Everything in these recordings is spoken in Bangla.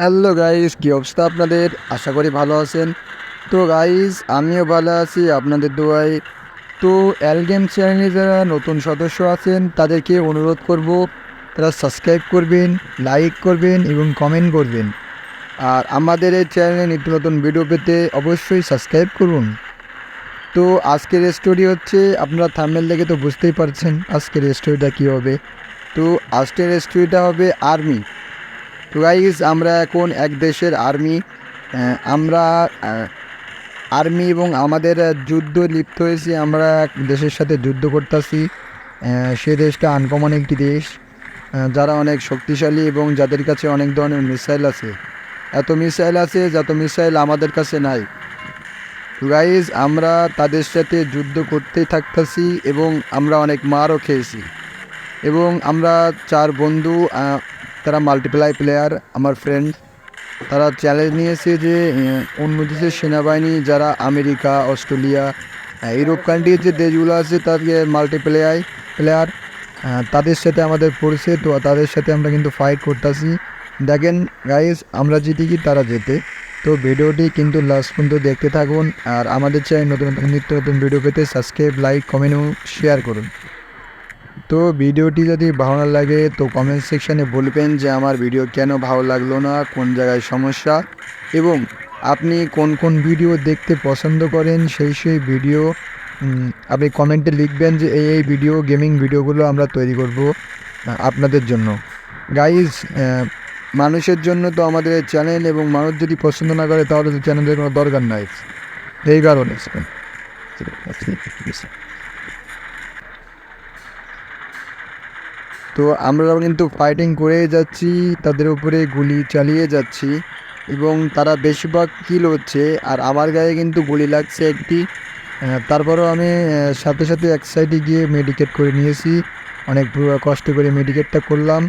হ্যালো গাইস, কী অবস্থা আপনাদের? আশা করি ভালো আছেন। তো গাইস, আমিও ভালো আছি, আপনাদের দোয়ায়। তো অ্যালগেম চ্যানেলে যারা নতুন সদস্য আছেন, তাদেরকে অনুরোধ করব, তারা সাবস্ক্রাইব করবেন লাইক করবেন এবং কমেন্ট করবেন। আর আমাদের এই চ্যানেলে নিত্য নতুন ভিডিও পেতে অবশ্যই সাবস্ক্রাইব করুন। তো আজকের স্টোরি হচ্ছে, আপনারা থামেল দেখে তো বুঝতেই পারছেন আজকের স্টোরিটা কী হবে। তো আজকের স্টোরিটা হবে আর্মি গাইজ আমরা এখন এক দেশের আর্মি আমরা আর্মি এবং আমাদের যুদ্ধ লিপ্ত হয়েছি, আমরা এক দেশের সাথে যুদ্ধ করতেছি। সে দেশটা আনকমন একটি দেশ যারা অনেক শক্তিশালী এবং যাদের কাছে অনেক ধরনের মিসাইল আছে। এত মিসাইল আছে, যত মিসাইল আমাদের কাছে নাই। গাইজ আমরা তাদের সাথে যুদ্ধ করতেই থাকতেছি এবং আমরা অনেক মারও খেয়েছি। এবং আমরা চার বন্ধু তারা মাল্টিপ্লাই প্লেয়ার আমার ফ্রেন্ড তারা চ্যালেঞ্জ নিয়েছে যে অন্য দেশের সেনাবাহিনী, যারা আমেরিকা, অস্ট্রেলিয়া ইউরোপ কান্ট্রির যে দেশগুলো আছে, তাদেরকে মাল্টিপ্লেয়ার প্লেয়ার তাদের সাথে আমাদের পড়ছে। তো তাদের সাথে আমরা কিন্তু ফাইট করতেছি। দেখেন গাইজ আমরা জিতি কি, তারা যেতে তো ভিডিওটি কিন্তু লাস্ট পর্যন্ত দেখতে থাকুন। আর আমাদের চ্যানেল নতুন নতুন নিত্য নতুন ভিডিও পেতে সাবস্ক্রাইব লাইক কমেন্ট এবং শেয়ার করুন। তো ভিডিওটি যদি ভালো না লাগে, তো কমেন্ট সেকশানে বলবেন যে আমার ভিডিও কেন ভালো লাগল না, কোন জায়গায় সমস্যা এবং আপনি কোন কোন ভিডিও দেখতে পছন্দ করেন, সেই সেই ভিডিও আপনি কমেন্টে লিখবেন যে এই এই ভিডিও গেমিং ভিডিওগুলো আমরা তৈরি করব আপনাদের জন্য। গাইজ মানুষের জন্য তো আমাদের চ্যানেল এবং মানুষ যদি পছন্দ না করে, তাহলে তো চ্যানেলের কোনো দরকার নাই। এই কারণে। তো আমরাও কিন্তু ফাইটিং করেই যাচ্ছি, তাদের উপরে গুলি চালিয়ে যাচ্ছি এবং তারা বেশিরভাগ কিল হচ্ছে আর আমার গায়ে কিন্তু গুলি লাগছে একটি। তারপরেও আমি সাথে সাথে এক সাইডে গিয়ে মেডিকেট করে নিয়েছি। অনেক কষ্ট করে মেডিকেটটা করলাম।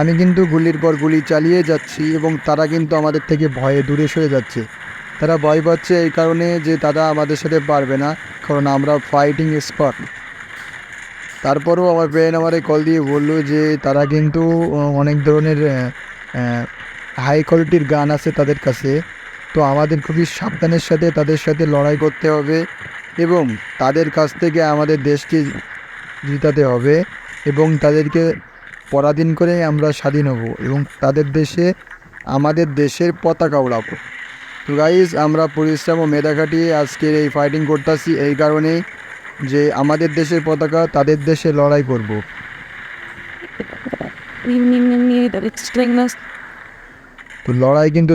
আমি কিন্তু গুলির পর গুলি চালিয়ে যাচ্ছি এবং তারা কিন্তু আমাদের থেকে ভয়ে দূরে সরে যাচ্ছে। তারা ভয় পাচ্ছে এই কারণে যে তারা আমাদের সাথে পারবে না, কারণ আমরা ফাইটিং এক্সপার্ট তারপরেও আমার ফ্রেন্ড আমারে কল দিয়ে বলল যে, তারা কিন্তু অনেক ধরনের হাই কোয়ালিটির গান আছে তাদের কাছে। তো আমাদের খুবই সাবধানের সাথে, তাদের সাথে লড়াই করতে হবে এবং তাদের কাছ থেকে আমাদের দেশকে জিতাতে হবে এবং তাদেরকে পরাধীন করে আমরা স্বাধীন হব এবং তাদের দেশে, আমাদের দেশের পতাকা উড়াবো। তো গাইজ আমরা পরিশ্রম ও মেধা খাটিয়ে আজকের এই ফাইটিং করতেছি। এই কারণেই যে আমাদের দেশের পতাকা তাদের দেশে লড়াই করব। তো লড়াই কিন্তু